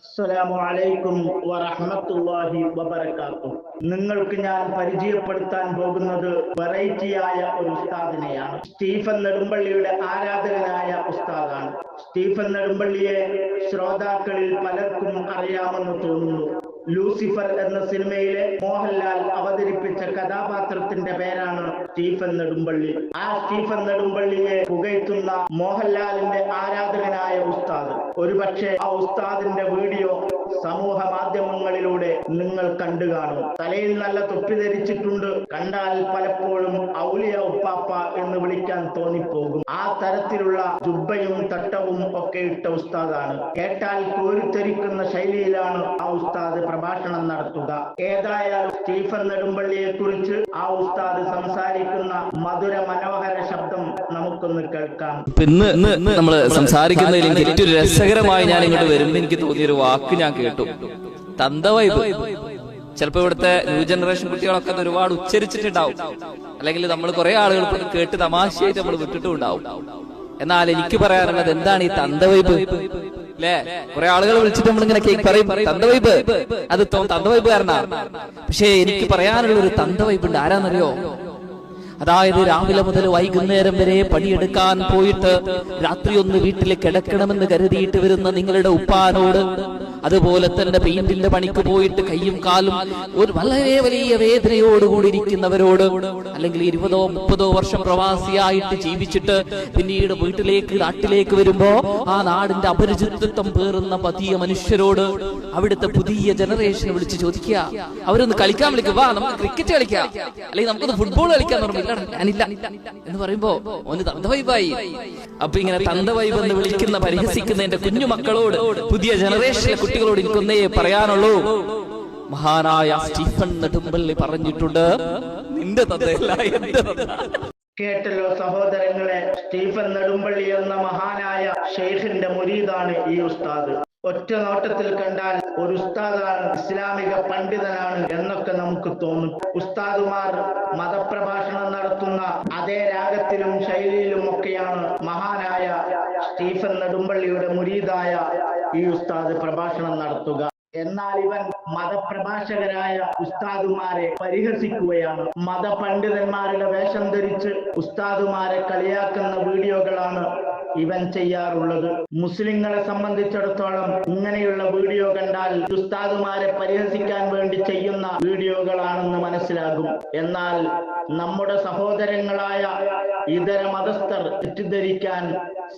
അസ്സലാമു അലൈക്കും വറഹ്മത്തുള്ളാഹി വബറകാതുഹു നിങ്ങൾക്ക് ഞാൻ പരിചയപ്പെടുത്താൻ പോകുന്നത് വെറൈറ്റിയായ ഒരു ഉസ്താദിനെയാണ്. സ്റ്റീഫൻ നെടുമ്പള്ളിയുടെ ആരാധകനായ ഉസ്താദാണ്. സ്റ്റീഫൻ നെടുമ്പള്ളിയെ ശ്രോതാക്കളിൽ പലർക്കും അറിയാമെന്ന് തോന്നുന്നു. ലൂസിഫർ എന്ന സിനിമയിലെ മോഹൻലാൽ അവതരിപ്പിച്ച കഥാപാത്രത്തിന്റെ പേരാണ് സ്റ്റീഫൻ നെടുമ്പള്ളി. ആ സ്റ്റീഫൻ നെടുമ്പള്ളിയെ പുകഴ്ത്തുന്ന മോഹൻലാലിന്റെ ആരാധകനായ ഉസ്താദ്. ഒരുപക്ഷെ ആ ഉസ്താദിന്റെ വീഡിയോ സമൂഹ മാധ്യമങ്ങളിലൂടെ നിങ്ങൾ കണ്ടു കാണും. തലയിൽ നല്ല തൊപ്പി ധരിച്ചിട്ടുണ്ട്. കണ്ടാൽ പലപ്പോഴും ഔലിയ ഉപ്പാപ്പ എന്ന് വിളിക്കാൻ തോന്നിപ്പോകും. ആ തരത്തിലുള്ള ജുബ്ബയും തട്ടവും ഒക്കെ ഇട്ട ഉസ്താദാണ്. കേട്ടാൽ കോരിത്തരിക്കുന്ന ശൈലിയിലാണ് ആ ഉസ്താദ് പ്രഭാഷണം നടത്തുക. ഏതായാലും സ്റ്റീഫൻ നെടുമ്പള്ളിയെ കുറിച്ച് ആ ഉസ്താദ് സംസാരിക്കുന്ന മധുര മനോഹര ശബ്ദം നമുക്കൊന്ന് കേൾക്കാം. ഇന്ന് ഇന്ന് നമ്മൾ സംസാരിക്കുന്നതിൽ എനിക്ക് ഏറ്റവും രസകരമായി ഞാൻ ഇങ്ങോട്ട് വരുമ്പോൾ എനിക്ക് തോന്നിയൊരു വാക്ക് ഞാൻ കേട്ടു. തന്തവൈബ് ചിലപ്പോ ഇവിടുത്തെ ന്യൂ ജനറേഷൻ കുട്ടികളൊക്കെ ഒരുപാട് ഉച്ചരിച്ചിട്ടുണ്ടാവും. അല്ലെങ്കിൽ നമ്മൾ കുറെ ആളുകൾ കേട്ട് തമാശയായിട്ട് നമ്മൾ വിട്ടിട്ടും ഉണ്ടാവും എന്നാൽ എനിക്ക് പറയാനുള്ളത് എന്താണ് ഈ തന്തവൈബ് അല്ലേ കുറെ ആളുകൾ വിളിച്ചിട്ട് നമ്മളിങ്ങനെ കേക്ക് പറയും തന്തവൈബ് അത് തോ- തന്തവൈബ് കാരനാണ് പക്ഷേ എനിക്ക് പറയാനുള്ള ഒരു തന്തവൈബ് ഉണ്ട്. ആരാന്നറിയോ? അതായത് രാവിലെ മുതൽ വൈകുന്നേരം വരെ പണിയെടുക്കാൻ പോയിട്ട് രാത്രി ഒന്ന് വീട്ടിൽ കിടക്കണമെന്ന് കരുതിയിട്ട് വരുന്ന നിങ്ങളുടെ ഉപ്പാനോട് അതുപോലെ തന്നെ പെയിന്റിന്റെ പണിക്ക് പോയിട്ട് കയ്യും കാലും ഒരു വളരെ വലിയ വേദനയോടുകൂടി ഇരിക്കുന്നവരോട് അല്ലെങ്കിൽ ഇരുപതോ മുപ്പതോ വർഷം പ്രവാസിയായിട്ട് ജീവിച്ചിട്ട് പിന്നീട് വീട്ടിലേക്ക് നാട്ടിലേക്ക് വരുമ്പോ ആ നാടിന്റെ അപരിചിതത്വം പേറുന്ന പതിയ മനുഷ്യരോട് അവിടുത്തെ പുതിയ ജനറേഷൻ വിളിച്ച് ചോദിക്കുക. അവരൊന്ന് കളിക്കാൻ വിളിക്കുക വാ നമുക്ക് ക്രിക്കറ്റ് കളിക്കാം. അല്ലെങ്കിൽ നമുക്കൊന്ന് ഫുട്ബോൾ കളിക്കാൻ ഇല്ല ഞാനില്ല. എന്ന് പറയുമ്പോ ഒന്ന് തന്തവൈബായി അപ്പൊ ഇങ്ങനെ തന്തവൈബ് എന്ന് വിളിക്കുന്ന പരിഹസിക്കുന്ന എന്റെ കുഞ്ഞു മക്കളോട് പുതിയ ജനറേഷനിലെ കുട്ടികളോട് എനിക്കൊന്നേ പറയാനുള്ളൂ. മഹാനായ സ്റ്റീഫൻ നെടുമ്പള്ളി പറഞ്ഞിട്ടുണ്ട് നിന്റെ കേട്ടല്ലോ സഹോദരങ്ങളെ സ്റ്റീഫൻ നെടുമ്പള്ളി എന്ന മഹാനായ ഷെയ്ഖിന്റെ മുരീദാണ് ഈ ഉസ്താദ്. ഒറ്റ നോട്ടത്തിൽ കണ്ടാൽ ഒരു ഉസ്താദാണ് ഇസ്ലാമിക പണ്ഡിതനാണ് എന്നൊക്കെ നമുക്ക് തോന്നും. ഉസ്താദുമാർ മതപ്രഭാഷണം നടത്തുന്ന അതേ രാഗത്തിലും ശൈലിയിലും ഒക്കെയാണ് മഹാനായ സ്റ്റീഫൻ നെടുമ്പള്ളിയുടെ മുരീദായ ഈ ഉസ്താദ് പ്രഭാഷണം നടത്തുക. എന്നാൽ ഇവൻ മതപ്രഭാഷകരായ ഉസ്താദുമാരെ പരിഹസിക്കുകയാണ്. മതപണ്ഡിതന്മാരുടെ വേഷം ധരിച്ച് ഉസ്താദുമാരെ കളിയാക്കുന്ന വീഡിയോകളാണ് ഇവൻ ചെയ്യാറുള്ളത്. മുസ്ലിങ്ങളെ സംബന്ധിച്ചിടത്തോളം ഇങ്ങനെയുള്ള വീഡിയോ കണ്ടാൽ ഉസ്താദുമാരെ പരിഹസിക്കാൻ വേണ്ടി ചെയ്യുന്ന വീഡിയോകളാണെന്ന് മനസ്സിലാകും. എന്നാൽ നമ്മുടെ സഹോദരങ്ങളായ ഇതര മതസ്ഥർ തെറ്റിദ്ധരിക്കാൻ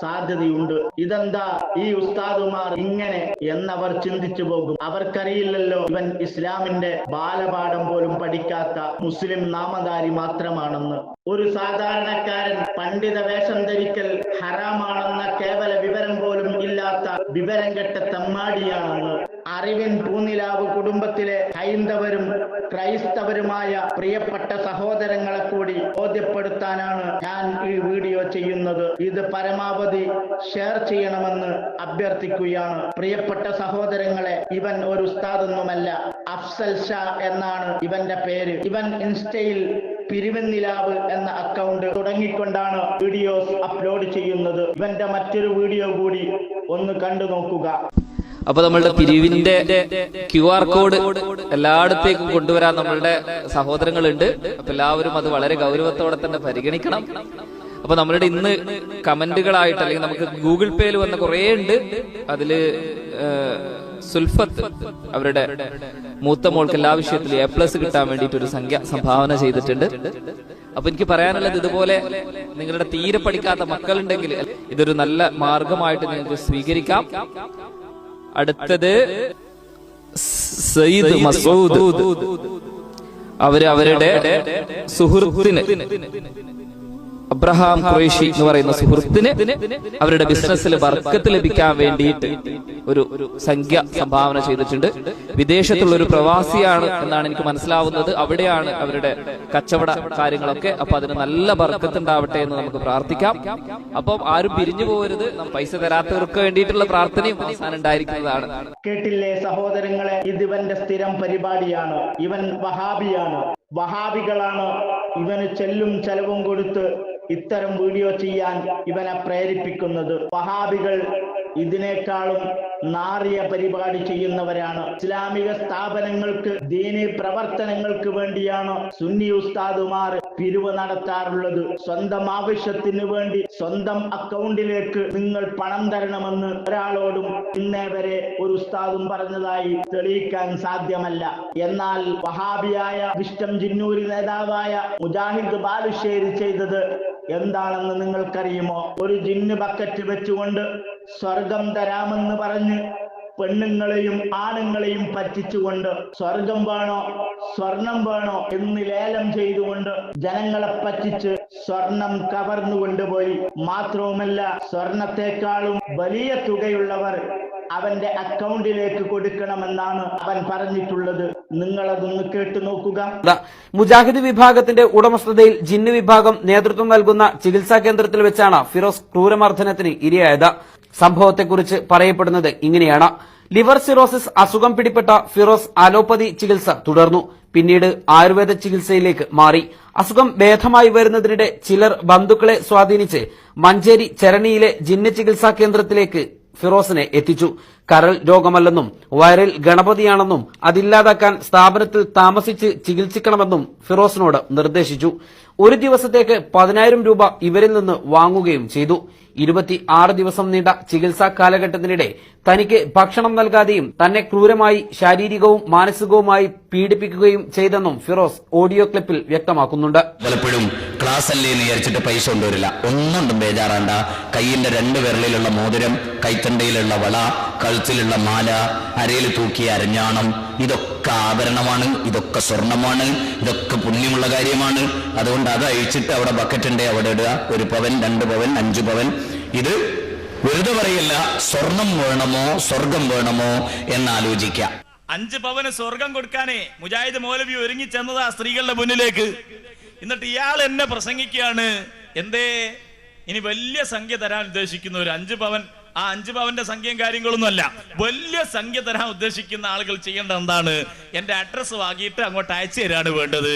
സാധ്യതയുണ്ട്. ഇതെന്താ? ഈ ഉസ്താദുമാർ ഇങ്ങനെ എന്നവർ ചിന്തിച്ചു പോകും. അവർക്കറിയില്ലല്ലോ ഇവൻ ഇസ്ലാമിന്റെ ബാലപാഠം പോലും പഠിക്കാത്ത മുസ്ലിം നാമധാരി മാത്രമാണെന്ന്. ഒരു സാധാരണക്കാരൻ പണ്ഡിത വേഷം ധരിക്കൽ ഹറാമാണെന്ന കേവല വിവരം പോലും ഇല്ലാത്ത വിവരം കെട്ട തെമ്മാടിയാണെന്ന്. അറിവിൻ പൂനിലാവ് കുടുംബത്തിലെ ഹൈന്ദവരും ക്രൈസ്തവരുമായ പ്രിയപ്പെട്ട സഹോദരങ്ങളെ കൂടി ബോധ്യപ്പെടുത്താനാണ് ഞാൻ ഈ വീഡിയോ ചെയ്യുന്നത്. ഇത് പരമാവധി ഷെയർ ചെയ്യണമെന്ന് അഭ്യർത്ഥിക്കുകയാണ്. പ്രിയപ്പെട്ട സഹോദരങ്ങളെ ഇവൻ ഒരു ഉസ്താദൊന്നുമല്ല. അഫ്സൽ ഷാ എന്നാണ് ഇവന്റെ പേര്. ഇവൻ ഇൻസ്റ്റയിൽ പിരിവെന്നിലാവ് എന്ന അക്കൗണ്ട് തുടങ്ങിക്കൊണ്ടാണ് വീഡിയോസ് അപ്ലോഡ് ചെയ്യുന്നത്. ഇവന്റെ മറ്റൊരു വീഡിയോ കൂടി ഒന്ന് കണ്ടു നോക്കുക. അപ്പൊ നമ്മളുടെ പിരിവിന്റെ ക്യു ആർ കോഡ് എല്ലായിടത്തേക്കും കൊണ്ടുവരാൻ നമ്മളുടെ സഹോദരങ്ങളുണ്ട്. അപ്പൊ എല്ലാവരും അത് വളരെ ഗൗരവത്തോടെ തന്നെ പരിഗണിക്കണം. അപ്പൊ നമ്മളുടെ ഇന്ന് കമന്റുകളായിട്ട് അല്ലെങ്കിൽ നമുക്ക് ഗൂഗിൾ പേയിൽ വന്ന കുറേ ഉണ്ട്. അതിൽ സുൽഫത്ത് അവരുടെ മൂത്ത മോൾക്ക് എല്ലാ വിഷയത്തിലും എ പ്ലസ് കിട്ടാൻ വേണ്ടിയിട്ട് ഒരു സംഖ്യ സംഭാവന ചെയ്തിട്ടുണ്ട്. അപ്പൊ എനിക്ക് പറയാനുള്ളത് ഇതുപോലെ നിങ്ങളുടെ തീരെ പഠിക്കാത്ത മക്കളുണ്ടെങ്കിൽ ഇതൊരു നല്ല മാർഗമായിട്ട് നിങ്ങൾക്ക് സ്വീകരിക്കാം. അടുത്തത് സയ്യിദ് മസൂദ്. അവർ അവരുടെ സുഹൃത്തിന്. അബ്രഹാം ഖുറൈഷി എന്ന് പറയുന്ന സുഹൃത്തിന് അവരുടെ ബിസിനസ്സിൽ വർക്കത്ത് ലഭിക്കാൻ വേണ്ടിയിട്ട് ഒരു ഒരു സംഖ്യ സംഭാവന ചെയ്തിട്ടുണ്ട്. വിദേശത്തുള്ള ഒരു പ്രവാസിയാണ് എന്നാണ് എനിക്ക് മനസ്സിലാവുന്നത്. അവിടെയാണ് അവരുടെ കച്ചവട കാര്യങ്ങളൊക്കെ. അപ്പൊ അതിന് നല്ല ബർക്കത്ത് ഉണ്ടാവട്ടെ എന്ന് നമുക്ക് പ്രാർത്ഥിക്കാം. അപ്പം ആരും പിരിഞ്ഞു പോകരുത്. പൈസ തരാത്തവർക്ക് വേണ്ടിയിട്ടുള്ള പ്രാർത്ഥനയും അവസാനം ഉണ്ടായിരിക്കുന്നതാണ്. കേട്ടില്ലേ സഹോദരങ്ങളെ? ഇത് ഇവന്റെ സ്ഥിരം പരിപാടിയാണ്. ഇവൻ വഹാബിയാണ്. വഹാബികളാണ് ഇവന് ചെല്ലും ചെലവും കൊടുത്ത് ഇത്തരം വീഡിയോ ചെയ്യാൻ ഇവനെ പ്രേരിപ്പിക്കുന്നത് വഹാബികൾ ഇതിനേക്കാളും നാറിയ പരിപാടി ചെയ്യുന്നവരാണ്. ഇസ്ലാമിക സ്ഥാപനങ്ങൾക്ക് ദീനി പ്രവർത്തനങ്ങൾക്ക് വേണ്ടിയാണ് സുന്നി ഉസ്താദുമാർ പിരിവ് നടത്താറുള്ളത്. സ്വന്തം ആവശ്യത്തിന് വേണ്ടി സ്വന്തം അക്കൗണ്ടിലേക്ക് നിങ്ങൾ പണം തരണമെന്ന് ഒരാളോടും ഇന്നേ വരെ ഒരു ഉസ്താദും പറഞ്ഞതായി തെളിയിക്കാൻ സാധ്യമല്ല. എന്നാൽ വഹാബിയായ വിഷ്ടം ജിന്നൂരി നേതാവായ മുജാഹിദ് ബാലുശ്ശേരി ചെയ്തത് എന്താണെന്ന് നിങ്ങൾക്കറിയുമോ? ഒരു ജിന്ന് ബക്കറ്റ് വെച്ചുകൊണ്ട് സ്വർഗം തരാമെന്ന് പറഞ്ഞ് പെണ്ണുങ്ങളെയും ആണുങ്ങളെയും പറ്റിച്ചുകൊണ്ട് സ്വർഗം വേണോ സ്വർണം വേണോ എന്ന് ലേലം ചെയ്തുകൊണ്ട് ജനങ്ങളെ പറ്റിച്ച് സ്വർണം കവർന്നു കൊണ്ടുപോയി. മാത്രവുമല്ല സ്വർണത്തെക്കാളും വലിയ തുകയുള്ളവർ അവന്റെ അക്കൗണ്ടിലേക്ക് കൊടുക്കണമെന്നാണ് അവൻ പറഞ്ഞിട്ടുള്ളത്. നിങ്ങളതൊന്ന് കേട്ടു നോക്കുക. മുജാഹിദ് വിഭാഗത്തിന്റെ ഉടമസ്ഥതയിൽ ജിന്ന് വിഭാഗം നേതൃത്വം നൽകുന്ന ചികിത്സാ കേന്ദ്രത്തിൽ വെച്ചാണ് ഫിറോസ് ക്രൂരമർദ്ദനത്തിന് ഇരയായത്. സംഭവത്തെക്കുറിച്ച് പറയപ്പെടുന്നത് ഇങ്ങനെയാണ്. ലിവർ സിറോസിസ് അസുഖം പിടിപെട്ട ഫിറോസ് അലോപ്പതി ചികിത്സ തുടർന്നു. പിന്നീട് ആയുർവേദ ചികിത്സയിലേക്ക് മാറി. അസുഖം ഭേദമായി വരുന്നതിനിടെ ചിലർ ബന്ധുക്കളെ സ്വാധീനിച്ച് മഞ്ചേരി ചരണിയിലെ ജിന്ന ചികിത്സാ കേന്ദ്രത്തിലേക്ക് ഫിറോസിനെ എത്തിച്ചു. കരൾ രോഗമല്ലെന്നും വയറിൽ ഗണപതിയാണെന്നും അതില്ലാതാക്കാൻ സ്ഥാപനത്തിൽ താമസിച്ച് ചികിത്സിക്കണമെന്നും ഫിറോസിനോട് നിർദ്ദേശിച്ചു. ഒരു ദിവസത്തേക്ക് പതിനായിരം രൂപ ഇവരിൽ നിന്ന് വാങ്ങുകയും ചെയ്തു. ഇരുപത്തി ആറ് ദിവസം നീണ്ട ചികിത്സാ കാലഘട്ടത്തിനിടെ തനിക്ക് ഭക്ഷണം നൽകാതെയും തന്നെ ക്രൂരമായി ശാരീരികവും മാനസികവുമായി പീഡിപ്പിക്കുകയും ചെയ്തെന്നും ഫിറോസ് ഓഡിയോ ക്ലിപ്പിൽ വ്യക്തമാക്കുന്നുണ്ട്. പലപ്പോഴും ക്ലാസ് അല്ലേ എന്ന് വിചാരിച്ചിട്ട് പൈസ കൊണ്ടുവരില്ല. ഒന്നുകൊണ്ടും ബേജാറാണ്ട. കയ്യിന്റെ രണ്ട് വിരലിലുള്ള മോതിരം കൈത്തണ്ടയിലുള്ള വള കഴുത്തിലുള്ള മാല അരയിൽ തൂക്കിയ അരഞ്ഞാണം ഇതൊക്കെ ആഭരണമാണ് ഇതൊക്കെ സ്വർണമാണ് ഇതൊക്കെ പുണ്യമുള്ള കാര്യമാണ്. അതുകൊണ്ട് അത് അഴിച്ചിട്ട് അവിടെ ബക്കറ്റ് ഉണ്ടേ അവിടെ ഇടുക. ഒരു പവൻ രണ്ട് പവൻ അഞ്ച് പവൻ. ഇത് വെറുതെ പറയില്ല സ്വർണം വേണമോ സ്വർഗം വേണമോ എന്നാലോചിക്കാം. അഞ്ച് പവന് സ്വർഗം കൊടുക്കാനേ മുജാഹിദ് മൗലവി ഒരുങ്ങി ചെന്നത് ആ സ്ത്രീകളുടെ മുന്നിലേക്ക്. എന്നിട്ട് ഇയാൾ എന്നെ പ്രസംഗിക്കുകയാണ് എന്തേ ഇനി വലിയ സംഖ്യ തരാൻ ഉദ്ദേശിക്കുന്ന ഒരു അഞ്ച് പവൻ ആ അഞ്ച് പവന്റെ സംഖ്യയും കാര്യങ്ങളൊന്നും അല്ല വലിയ സംഖ്യ തരാൻ ഉദ്ദേശിക്കുന്ന ആളുകൾ ചെയ്യേണ്ട എന്താണ്? എന്റെ അഡ്രസ്സ് വാങ്ങിയിട്ട് അങ്ങോട്ട് അയച്ചു തരാണ് വേണ്ടത്.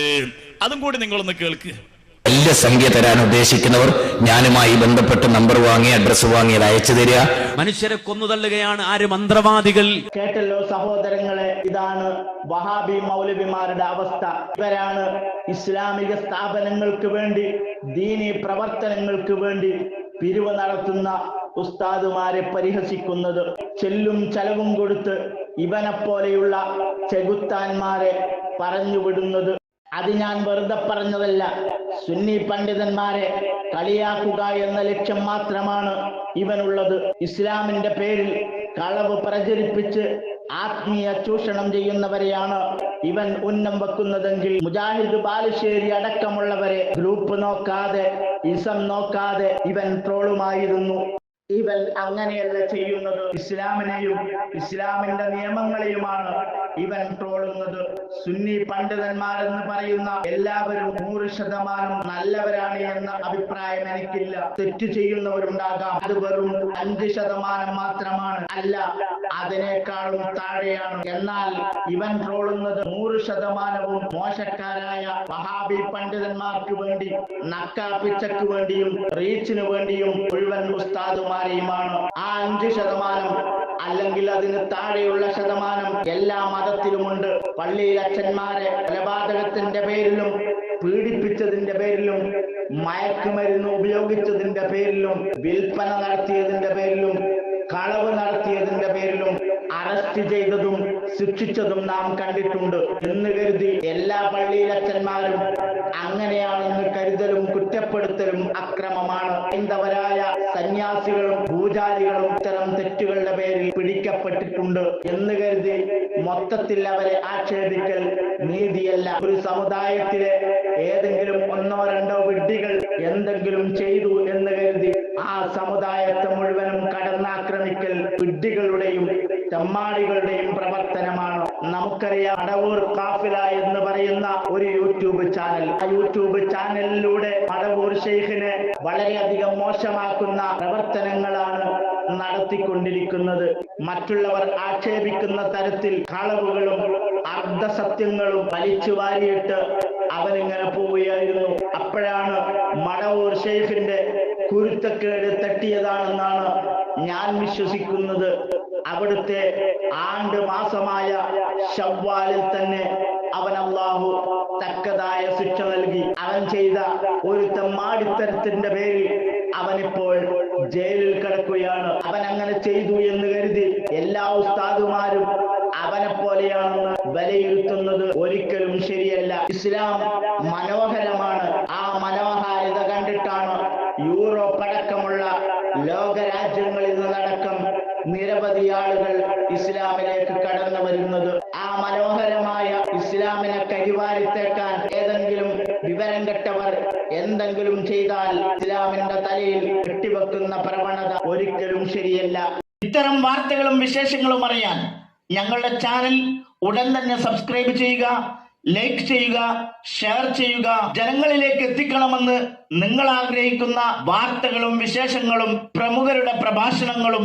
അതും കൂടി നിങ്ങളൊന്ന് കേൾക്ക്. വലിയ സംഖ്യ തരാൻ ഉദ്ദേശിക്കുന്നവർ ഞാനുമായി ബന്ധപ്പെട്ട് നമ്പർ വാങ്ങി അഡ്രസ് വാങ്ങി അത് അയച്ചു തരിക. മനുഷ്യരെ കൊന്നുതള്ളുകയാണ് ആര് മന്ത്രവാദികൾ. കേട്ടല്ലോ സഹോദരങ്ങളെ ഇതാണ് വഹാബി മൗലവിമാരുടെ അവസ്ഥ. ഇവരാണ് ഇസ്ലാമിക സ്ഥാപനങ്ങൾക്ക് വേണ്ടി ദീനി പ്രവർത്തനങ്ങൾക്ക് വേണ്ടി പിരിവ് നടത്തുന്ന ഉസ്താദുമാരെ പരിഹസിക്കുന്നത് ചെല്ലും ചെലവും കൊടുത്ത് ഇവനെ പോലെയുള്ള ചെകുത്താന്മാരെ പറഞ്ഞുവിടുന്നത്. അത് ഞാൻ വെറുതെ പറഞ്ഞതല്ല. സുന്നി പണ്ഡിതന്മാരെ കളിയാക്കുക എന്ന ലക്ഷ്യം മാത്രമാണ് ഇവനുള്ളത്. ഇസ്ലാമിന്റെ പേരിൽ കളവ് പ്രചരിപ്പിച്ച് ആത്മീയ ചൂഷണം ചെയ്യുന്നവരെയാണ് ഇവൻ ഉന്നം വെക്കുന്നതെങ്കിൽ മുജാഹിദ് ബാലുശ്ശേരി അടക്കമുള്ളവരെ ഗ്രൂപ്പ് നോക്കാതെ ഇസം നോക്കാതെ ഇവൻ ട്രോളുമായിരുന്നു. ഇവൻ അങ്ങനെയല്ല ചെയ്യുന്നത്. ഇസ്ലാമിനെയും ഇസ്ലാമിന്റെ നിയമങ്ങളെയുമാണ് ഇവൻ ട്രോളുന്നത്. സുന്നി പണ്ഡിതന്മാരെന്ന് പറയുന്ന എല്ലാവരും നൂറ് ശതമാനം നല്ലവരാണ് എന്ന അഭിപ്രായം എനിക്കില്ല. തെറ്റ് ചെയ്യുന്നവരുണ്ടാകാം. അത് വെറും അഞ്ച് ശതമാനം മാത്രമാണ്. അല്ല അതിനേക്കാളും താഴെയാണ്. എന്നാൽ ഇവൻ ട്രോളുന്നത് നൂറ് ശതമാനവും മോശക്കാരായ വഹാബി പണ്ഡിതന്മാർക്ക് വേണ്ടി നക്കാപ്പിച്ചക്ക് വേണ്ടിയും റീച്ചിന് വേണ്ടിയും മുഴുവൻ ഉസ്താദുമാരെയുമാണ്. ആ അഞ്ച് ശതമാനം അല്ലെങ്കിൽ അതിന് താഴെയുള്ള ശതമാനം എല്ലാ മതത്തിലുമുണ്ട്. പള്ളിയിൽ അച്ഛന്മാരെ കൊലപാതകത്തിന്റെ പേരിലും പീഡിപ്പിച്ചതിന്റെ പേരിലും മയക്കുമരുന്ന് ഉപയോഗിച്ചതിന്റെ പേരിലും വിൽപ്പന നടത്തിയതിന്റെ പേരിലും കളവ് നടത്തിയതിന്റെ പേരിലും അറസ്റ്റ് ചെയ്തതും ശിക്ഷിച്ചതും നാം കണ്ടിട്ടുണ്ട്. എന്ന് കരുതി എല്ലാ പള്ളിയിലച്ചന്മാരും അങ്ങനെയാണെന്ന് കരുതലും കുറ്റപ്പെടുത്തലും അക്രമമാണ്. ഹൈന്ദവരായ സന്യാസികളും പൂജാരികളും ഇത്തരം തെറ്റുകളുടെ പേരിൽ പിടിക്കപ്പെട്ടിട്ടുണ്ട്. എന്ന് കരുതി മൊത്തത്തിൽ അവരെ ആക്ഷേപിക്കൽ നീതിയല്ല. ഒരു സമുദായത്തിലെ ഏതെങ്കിലും ഒന്നോ രണ്ടോ വിഡ്ഢികൾ എന്തെങ്കിലും ചെയ്തു എന്ന് കരുതി ആ സമുദായത്തെ മുഴുവനും കടന്നാക്രമിക്കൽ വിഡ്ഢികളുടെയും തെമ്മാടികളുടെയും പ്രവർത്തനമാണ്. നമുക്കറിയാം അടവൂർ കാഫില എന്ന് പറയുന്ന ഒരു യൂട്യൂബ് ചാനൽ. ആ യൂട്യൂബ് ചാനലിലൂടെ അടവൂർ ഷെയ്ഖിനെ വളരെയധികം മോശമാക്കുന്ന പ്രവർത്തനങ്ങളാണ് നടത്തിക്കൊണ്ടിരിക്കുന്നത്. മറ്റുള്ളവർ ആക്ഷേപിക്കുന്ന തരത്തിൽ കളവുകളും അർദ്ധസത്യങ്ങളും വലിച്ചു വാരിയിട്ട് അവനിങ്ങനെ പോവുകയായിരുന്നു. അപ്പോഴാണ് മടവൂർ ഷെയ്ഖിന്റെ കുരുത്തക്കേട് തട്ടിയതാണെന്നാണ് ഞാൻ വിശ്വസിക്കുന്നത്. അവിടുത്തെ ആണ്ട് മാസമായ ഷവ്വാലിൽ തന്നെ അവൻ അള്ളാഹു തക്കതായ ശിക്ഷ നൽകി. അവൻ ചെയ്ത ഒരു തെമ്മാടിത്തരത്തിന്റെ പേരിൽ അവനിപ്പോൾ ജയിലിൽ കിടക്കുകയാണ്. അവൻ അങ്ങനെ ചെയ്തു എന്ന് കരുതി എല്ലാ ഉസ്താദുമാരും അവനെ പോലെയാണെന്ന് വിലയിരുത്തുന്നത് ഒരിക്കലും ശരിയല്ല. ഇസ്ലാം മനോഹരമാണ്. ആ മനോഹാരിത കണ്ടിട്ടാണ് യൂറോപ്പ് അടക്കമുള്ള ലോകരാജ്യങ്ങളിൽ നിന്നടക്കം നിരവധി ആളുകൾ ഇസ്ലാമിലേക്ക് കടന്നു വരുന്നത്. ആ മനോഹരമായ ഇസ്ലാമിനെ കരിവാരിത്തേക്കാൻ ഏതെങ്കിലും വിവരം കെട്ടവർ എന്തെങ്കിലും ചെയ്താൽ ഇസ്ലാമിന്റെ തലയിൽ കെട്ടിവെക്കുന്ന പ്രവണത ഒരിക്കലും ശരിയല്ല. ഇത്തരം വാർത്തകളും വിശേഷങ്ങളും അറിയാൻ ഞങ്ങളുടെ ചാനൽ ഉടൻ തന്നെ സബ്സ്ക്രൈബ് ചെയ്യുക ലൈക്ക് ചെയ്യുക ഷെയർ ചെയ്യുക. ജനങ്ങളിലേക്ക് എത്തിക്കണമെന്ന് നിങ്ങൾ ആഗ്രഹിക്കുന്ന വാർത്തകളും വിശേഷങ്ങളും പ്രമുഖരുടെ പ്രഭാഷണങ്ങളും